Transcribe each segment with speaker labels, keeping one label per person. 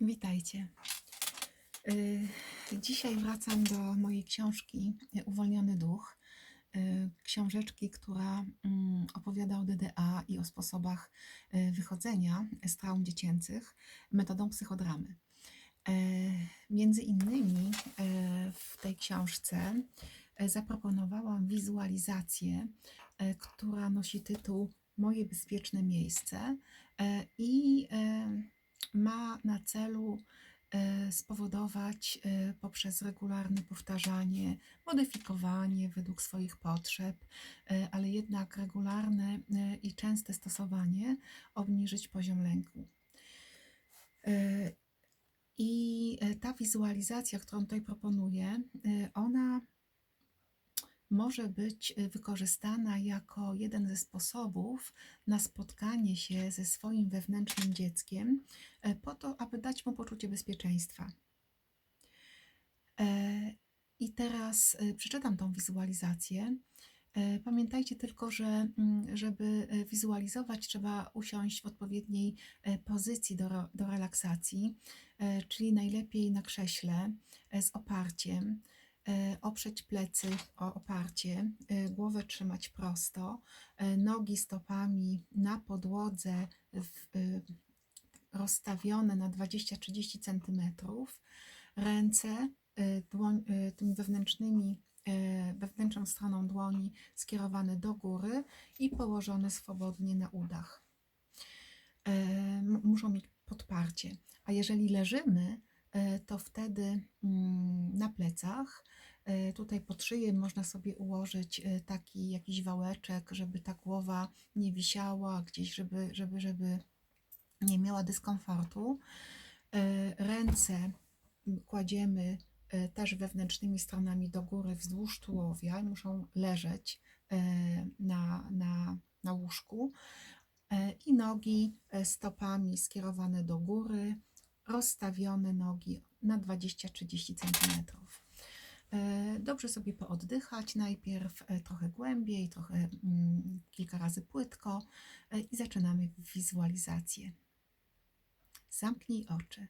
Speaker 1: Witajcie. Y, Dzisiaj wracam do mojej książki y, Uwolniony Duch. Y, Książeczki, która mm, opowiada o DDA i o sposobach wychodzenia z traum dziecięcych metodą psychodramy. Między innymi w tej książce zaproponowałam wizualizację, która nosi tytuł Moje bezpieczne miejsce i ma na celu e, spowodować e, poprzez regularne powtarzanie, modyfikowanie według swoich potrzeb, e, ale jednak regularne i częste stosowanie obniżyć poziom lęku. I ta wizualizacja, którą tutaj proponuję, ona może być e, wykorzystana jako jeden ze sposobów na spotkanie się ze swoim wewnętrznym dzieckiem, e, po to, aby dać mu poczucie bezpieczeństwa. E, I teraz przeczytam tą wizualizację. Pamiętajcie tylko, że mm, żeby wizualizować, trzeba usiąść w odpowiedniej pozycji do, do relaksacji, czyli najlepiej na krześle z oparciem oprzeć plecy o oparcie, e, głowę trzymać prosto, e, nogi stopami na podłodze w, rozstawione na 20-30 cm, ręce dłoń, tymi wewnętrznymi, wewnętrzną stroną dłoni skierowane do góry i położone swobodnie na udach. Muszą mieć podparcie. A jeżeli leżymy, to wtedy mm, na plecach, e, tutaj pod szyję można sobie ułożyć e, taki jakiś wałeczek, żeby ta głowa nie wisiała gdzieś, żeby, żeby, żeby nie miała dyskomfortu. E, Ręce kładziemy e, też wewnętrznymi stronami do góry wzdłuż tułowia i muszą leżeć e, na, na, na łóżku. E, I nogi e, stopami skierowane do góry, rozstawione nogi na 20-30 cm. E, Dobrze sobie pooddychać najpierw e, trochę głębiej, trochę mm, kilka razy płytko e, i zaczynamy wizualizację. Zamknij oczy.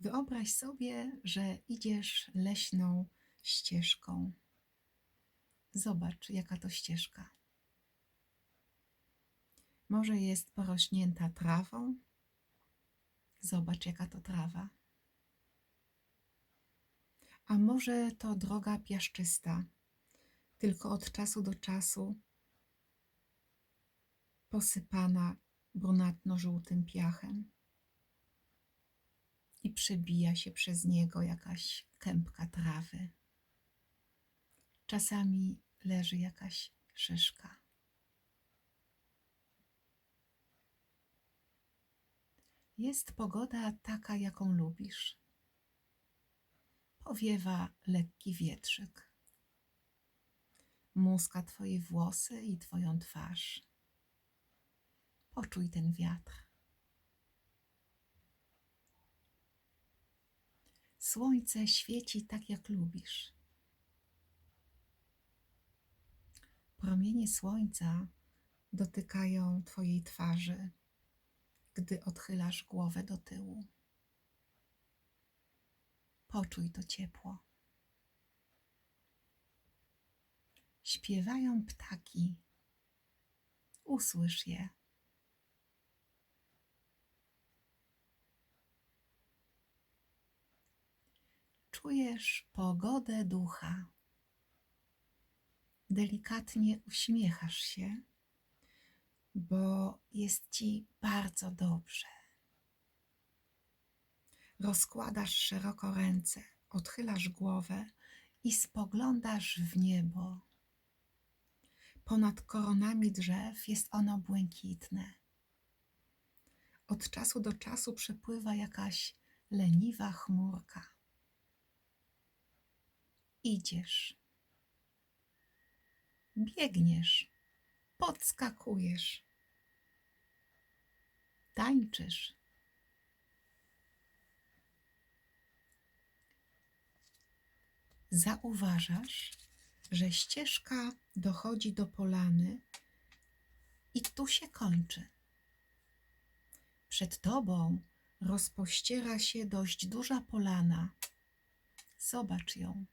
Speaker 1: Wyobraź sobie, że idziesz leśną ścieżką. Zobacz, jaka to ścieżka. Może jest porośnięta trawą. Zobacz, jaka to trawa. A może to droga piaszczysta, tylko od czasu do czasu posypana brunatno-żółtym piachem i przebija się przez niego jakaś kępka trawy. Czasami leży jakaś szyszka. Jest pogoda taka, jaką lubisz. Powiewa lekki wietrzyk. Muska twoje włosy i twoją twarz. Poczuj ten wiatr. Słońce świeci tak, jak lubisz. Promienie słońca dotykają Twojej twarzy, gdy odchylasz głowę do tyłu. Poczuj to ciepło. Śpiewają ptaki. Usłysz je. Czujesz pogodę ducha. Delikatnie uśmiechasz się, bo jest ci bardzo dobrze. Rozkładasz szeroko ręce, odchylasz głowę i spoglądasz w niebo. Ponad koronami drzew jest ono błękitne. Od czasu do czasu przepływa jakaś leniwa chmurka. Idziesz, biegniesz, podskakujesz, tańczysz. Zauważasz, że ścieżka dochodzi do polany i tu się kończy. Przed tobą rozpościera się dość duża polana. Zobacz ją.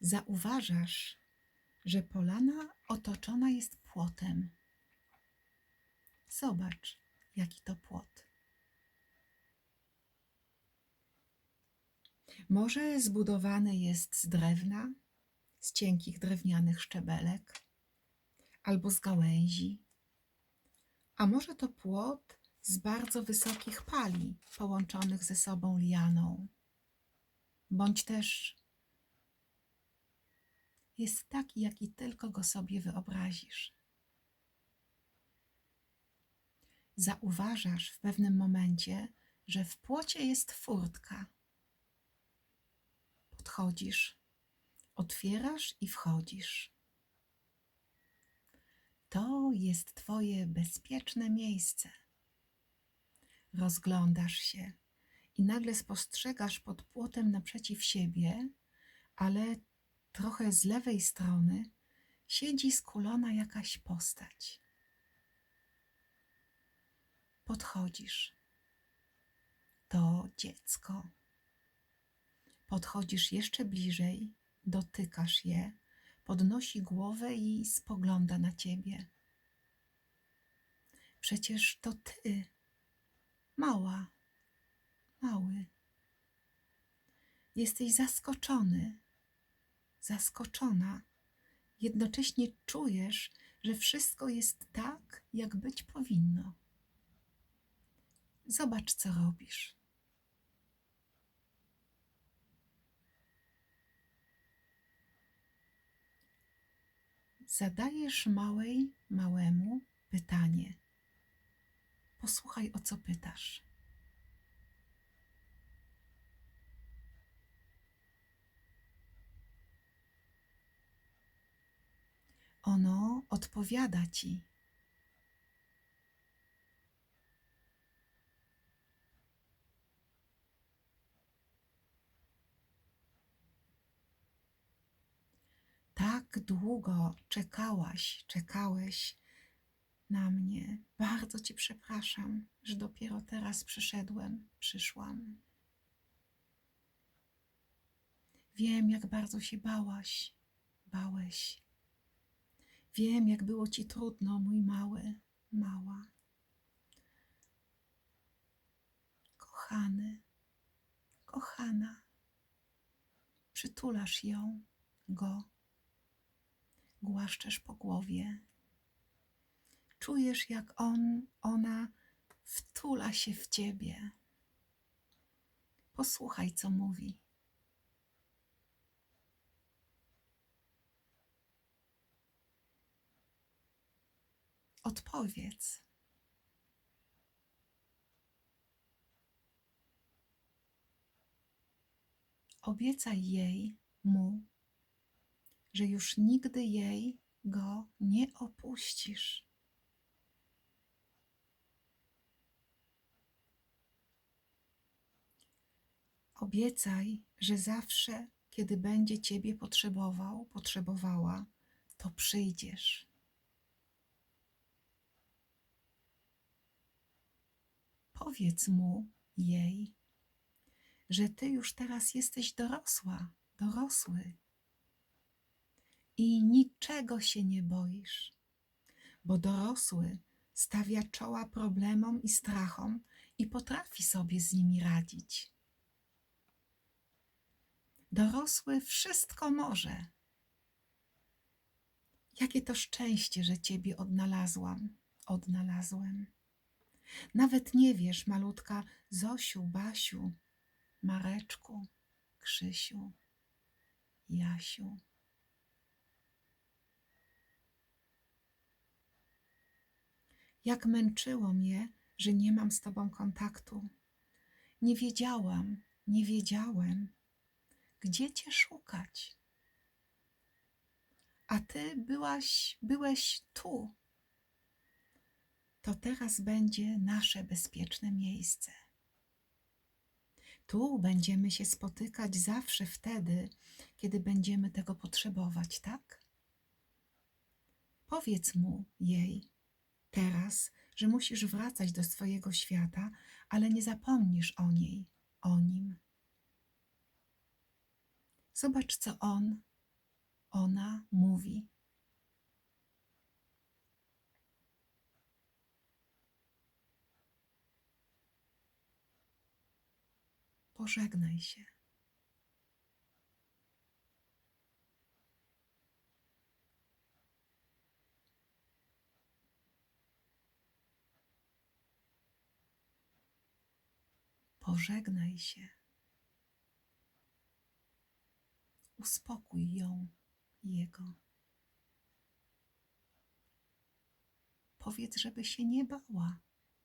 Speaker 1: Zauważasz, że polana otoczona jest płotem. Zobacz, jaki to płot. Może zbudowany jest z drewna, z cienkich drewnianych szczebelek, albo z gałęzi, a może to płot z bardzo wysokich pali połączonych ze sobą lianą, bądź też jest taki, jaki tylko go sobie wyobrazisz. Zauważasz w pewnym momencie, że w płocie jest furtka. Podchodzisz, otwierasz i wchodzisz. To jest Twoje bezpieczne miejsce. Rozglądasz się i nagle spostrzegasz pod płotem naprzeciw siebie, ale trochę z lewej strony siedzi skulona jakaś postać. Podchodzisz. To dziecko. Podchodzisz jeszcze bliżej, dotykasz je, podnosi głowę i spogląda na ciebie. Przecież to ty, mała, mały. Jesteś zaskoczony, zaskoczona. Jednocześnie czujesz, że wszystko jest tak, jak być powinno. Zobacz, co robisz. Zadajesz małej, małemu pytanie. Posłuchaj, o co pytasz. Ono odpowiada ci. Długo czekałaś, czekałeś na mnie. Bardzo ci przepraszam, że dopiero teraz przyszedłem, przyszłam. Wiem, jak bardzo się bałaś, bałeś. Wiem, jak było ci trudno, mój mały, mała. Kochany, kochana, przytulasz ją, go, głaszczesz po głowie. Czujesz, jak on, ona wtula się w ciebie. Posłuchaj, co mówi. Odpowiedz. Obiecaj jej, mu, że już nigdy jej go nie opuścisz. Obiecaj, że zawsze, kiedy będzie Ciebie potrzebował, potrzebowała, to przyjdziesz. Powiedz mu, jej, że Ty już teraz jesteś dorosła, dorosły i niczego się nie boisz, bo dorosły stawia czoła problemom i strachom i potrafi sobie z nimi radzić. Dorosły wszystko może. Jakie to szczęście, że Ciebie odnalazłam, odnalazłem. Nawet nie wiesz, malutka Zosiu, Basiu, Mareczku, Krzysiu, Jasiu. Jak męczyło mnie, że nie mam z Tobą kontaktu. Nie wiedziałam, nie wiedziałem, gdzie Cię szukać. A Ty byłaś, byłeś tu. To teraz będzie nasze bezpieczne miejsce. Tu będziemy się spotykać zawsze wtedy, kiedy będziemy tego potrzebować, tak? Powiedz mu jej teraz, że musisz wracać do swojego świata, ale nie zapomnisz o niej, o nim. Zobacz, co on, ona mówi. Pożegnaj się. Pożegnaj się. Uspokój ją, jego. Powiedz, żeby się nie bała,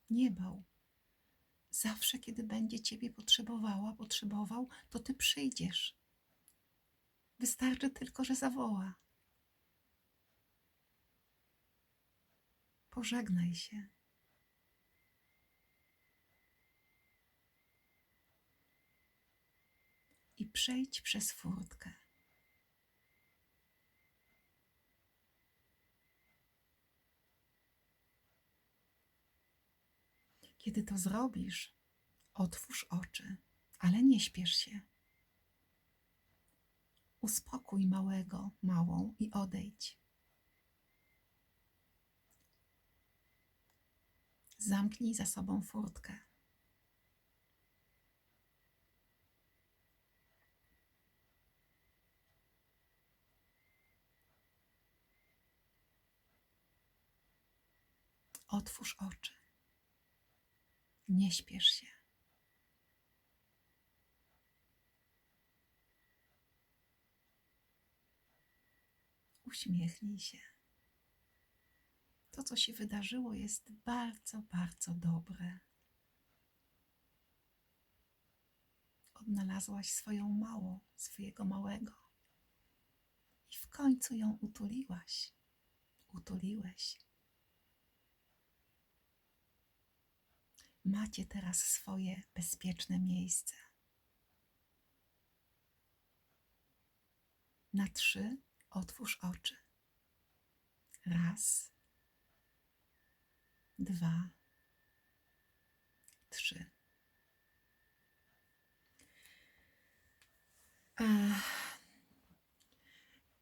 Speaker 1: nie bał. Zawsze, kiedy będzie ciebie potrzebowała, potrzebował, to ty przyjdziesz. Wystarczy tylko, że zawoła. Pożegnaj się. Przejdź przez furtkę. Kiedy to zrobisz, otwórz oczy, ale nie śpiesz się. Uspokój małego, małą i odejdź. Zamknij za sobą furtkę. Otwórz oczy. Nie śpiesz się. Uśmiechnij się. To, co się wydarzyło, jest bardzo, bardzo dobre. Odnalazłaś swoją małą, swojego małego. I w końcu ją utuliłaś. Utuliłeś. Macie teraz swoje bezpieczne miejsce. Na trzy otwórz oczy. Raz, dwa, trzy.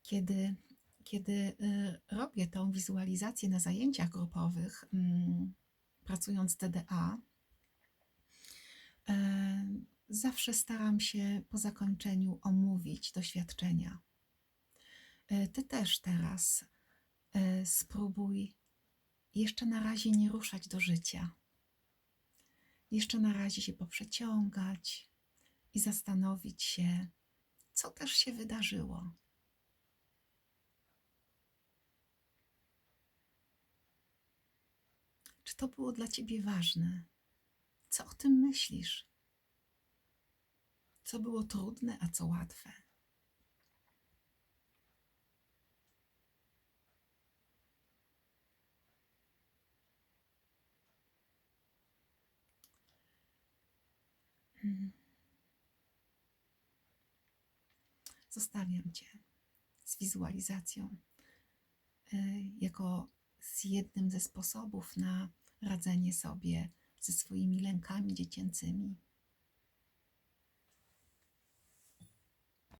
Speaker 1: Kiedy, kiedy y, robię tą wizualizację na zajęciach grupowych, mm, pracując TDA, zawsze staram się po zakończeniu omówić doświadczenia. E, Ty też teraz e, spróbuj jeszcze na razie nie ruszać do życia. Jeszcze na razie się poprzeciągać i zastanowić się, co też się wydarzyło. Czy to było dla ciebie ważne? Co o tym myślisz? Co było trudne, a co łatwe? Hmm. Zostawiam Cię z wizualizacją y, jako z jednym ze sposobów na radzenie sobie ze swoimi lękami dziecięcymi.